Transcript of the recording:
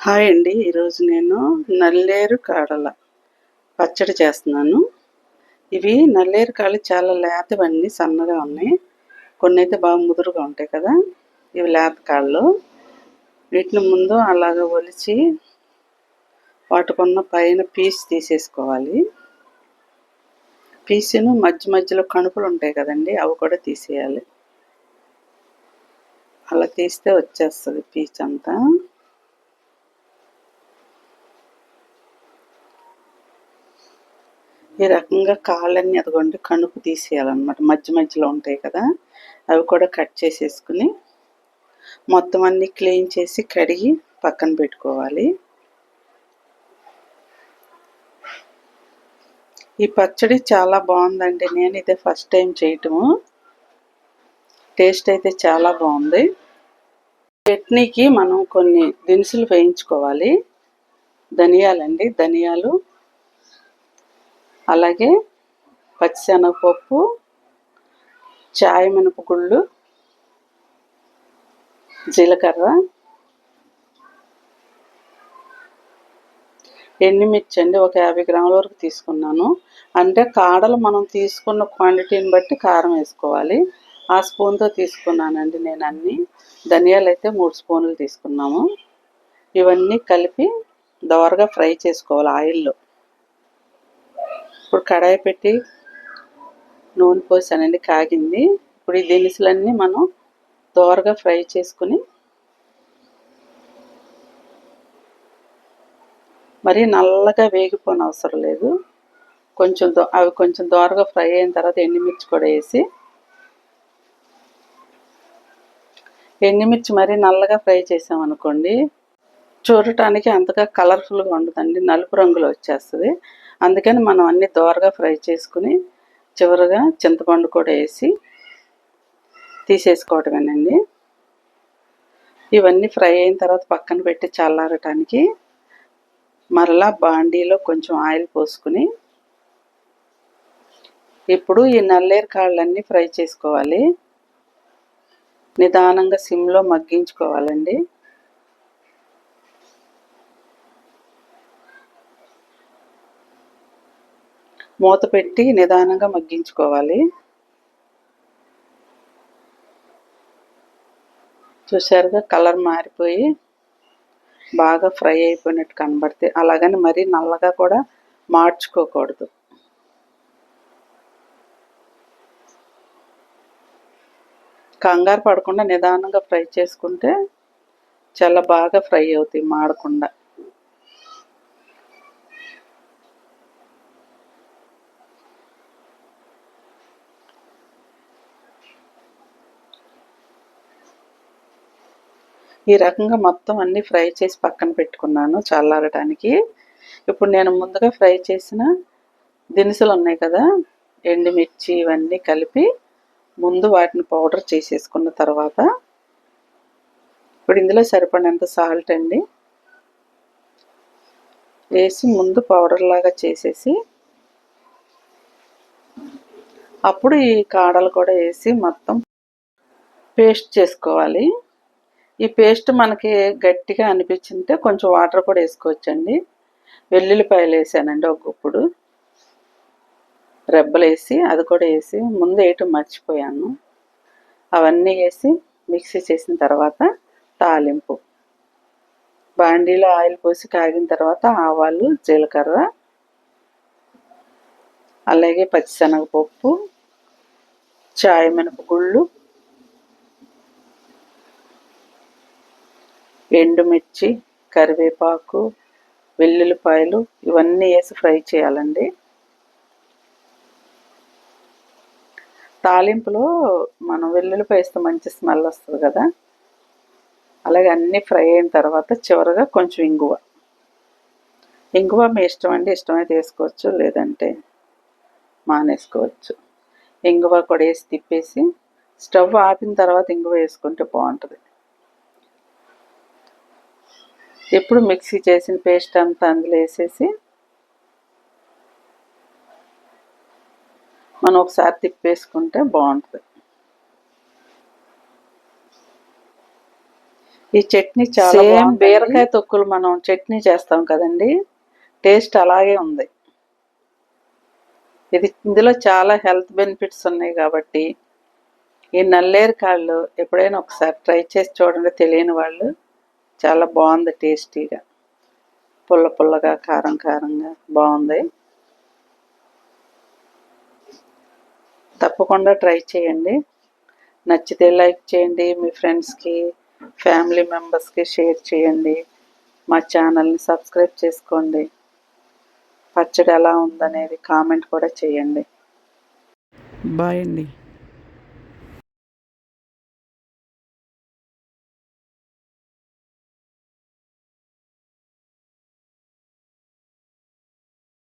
Hi అండి. ఈరోజు నేను నల్లేరు కాడల పచ్చడి చేస్తున్నాను. ఇవి నల్లేరు కాడలు చాలా లేతవన్నీ సన్నగా ఉన్నాయి. కొన్ని అయితే బాగా ముదురుగా ఉంటాయి కదా. ఇవి లేత కాళ్ళు వీటిని ముందు అలాగ ఒలిచి వాటికున్న పైన పీస్ తీసేసుకోవాలి. పీసును మధ్య మధ్యలో కణుపులు ఉంటాయి కదండి అవి కూడా తీసేయాలి. అలా తీస్తే వచ్చేస్తుంది పీచ్ అంతా ఈ రకంగా కాళ్ళన్నీ అదిగోండి కణుపు తీసేయాలన్నమాట. మధ్య మధ్యలో ఉంటాయి కదా అవి కూడా కట్ చేసేసుకుని మొత్తం అన్ని క్లీన్ చేసి కడిగి పక్కన పెట్టుకోవాలి. ఈ పచ్చడి చాలా బాగుందండి. నేను ఇదే ఫస్ట్ టైం చేయటము. టేస్ట్ అయితే చాలా బాగుంది. చట్నీకి మనం కొన్ని దినుసులు వేయించుకోవాలి. ధనియాలండి ధనియాలు అలాగే పచ్చిశనగపప్పు చాయ్ మినపగుళ్ళు జీలకర్ర ఎండుమిర్చి అండి ఒక యాభై గ్రాముల వరకు తీసుకున్నాను. అంటే కాడలు మనం తీసుకున్న క్వాంటిటీని బట్టి కారం వేసుకోవాలి. ఆ స్పూన్తో తీసుకున్నానండి నేను అన్ని. ధనియాలు అయితే మూడు స్పూన్లు తీసుకున్నాము. ఇవన్నీ కలిపి దోరగా ఫ్రై చేసుకోవాలి ఆయిల్లో. ఇప్పుడు కడాయి పెట్టి నూనె పోసానండి కాగింది. ఇప్పుడు ఈ దినుసులన్నీ మనం దోరగా ఫ్రై చేసుకుని మరీ నల్లగా వేగిపోని అవసరం లేదు. కొంచెం అవి కొంచెం దోరగా ఫ్రై అయిన తర్వాత ఎండుమిర్చి కూడా వేసి ఎండుమిర్చి మరీ నల్లగా ఫ్రై చేసామనుకోండి చూడటానికి అంతగా కలర్ఫుల్గా ఉండదండి. నలుపు రంగులో వచ్చేస్తుంది. అందుకని మనం అన్ని దోరగా ఫ్రై చేసుకుని చివరిగా చింతపండు కూడా వేసి తీసేసుకోవటమేనండి. ఇవన్నీ ఫ్రై అయిన తర్వాత పక్కన పెట్టి చల్లారటానికి మరలా బాండీలో కొంచెం ఆయిల్ పోసుకుని ఇప్పుడు ఈ నల్లేరు కాళ్ళన్నీ ఫ్రై చేసుకోవాలి. నిదానంగా సిమ్లో మగ్గించుకోవాలండి. మూత పెట్టి నిదానంగా మగ్గించుకోవాలి. చూసారుగా కలర్ మారిపోయి బాగా ఫ్రై అయిపోయినట్టు కనబడితే అలాగని మరీ నల్లగా కూడా మార్చుకోకూడదు. కంగారు పడకుండా నిదానంగా ఫ్రై చేసుకుంటే చాలా బాగా ఫ్రై అవుతాయి మాడకుండా. ఈ రకంగా మొత్తం అన్నీ ఫ్రై చేసి పక్కన పెట్టుకున్నాను చల్లారడానికి ఇప్పుడు నేను ముందుగా ఫ్రై చేసిన దినుసులు ఉన్నాయి కదా ఎండుమిర్చి ఇవన్నీ కలిపి ముందు వాటిని పౌడర్ చేసేసుకున్న తర్వాత ఇప్పుడు ఇందులో సరిపడినంత సాల్ట్ అండి వేసి ముందు పౌడర్ లాగా చేసేసి అప్పుడు ఈ కాడలు కూడా వేసి మొత్తం పేస్ట్ చేసుకోవాలి. ఈ పేస్ట్ మనకి గట్టిగా అనిపించింటే కొంచెం వాటర్ కూడా వేసుకోవచ్చండి. వెల్లుల్లిపాయలు వేసానండి ఒక గుప్పుడు. రెబ్బలు వేసి అది కూడా వేసి ముందు వేయటం మర్చిపోయాను. అవన్నీ వేసి మిక్సీ చేసిన తర్వాత తాలింపు. బాండీలో ఆయిల్ పోసి కాగిన తర్వాత ఆవాలు జీలకర్ర అలాగే పచ్చిశనగపప్పు చాయ్ మినపగుళ్ళు ఎండుమిర్చి కరివేపాకు వెల్లుల్లిపాయలు ఇవన్నీ వేసి ఫ్రై చేయాలండి. తాలింపులో మనం వెల్లుల్లిపాయ వేస్తే మంచి స్మెల్ వస్తుంది కదా. అలాగే అన్నీ ఫ్రై అయిన తర్వాత చివరిగా కొంచెం ఇంగువ. ఇంగువ మీ ఇష్టం అండి ఇష్టమైతే వేసుకోవచ్చు లేదంటే మానేసుకోవచ్చు. ఇంగువ కూడా వేసి తిప్పేసి స్టవ్ ఆపిన తర్వాత ఇంగువ వేసుకుంటే బాగుంటుంది. ఎప్పుడు మిక్సీ చేసిన పేస్ట్ అంతా అందులో వేసేసి మనం ఒకసారి తిప్పేసుకుంటే బాగుంటుంది. ఈ చట్నీ చాలా సేమ్ బీరకాయ తొక్కులు మనం చట్నీ చేస్తాం కదండి. టేస్ట్ అలాగే ఉంది. ఇది ఇందులో చాలా హెల్త్ బెనిఫిట్స్ ఉన్నాయి కాబట్టి ఈ నల్లేరు కాళ్ళు ఎప్పుడైనా ఒకసారి ట్రై చేసి చూడండి తెలియని వాళ్ళు. చాలా బాగుంది టేస్టీగా. పుల్ల పుల్లగా కారం కారంగా బాగుంది. తప్పకుండా ట్రై చేయండి. నచ్చితే లైక్ చేయండి మీ ఫ్రెండ్స్కి ఫ్యామిలీ మెంబర్స్కి షేర్ చేయండి. మా ఛానల్ని సబ్స్క్రైబ్ చేసుకోండి. పచ్చడి ఎలా ఉందనేది కామెంట్ కూడా చేయండి. బాయ్ అండి.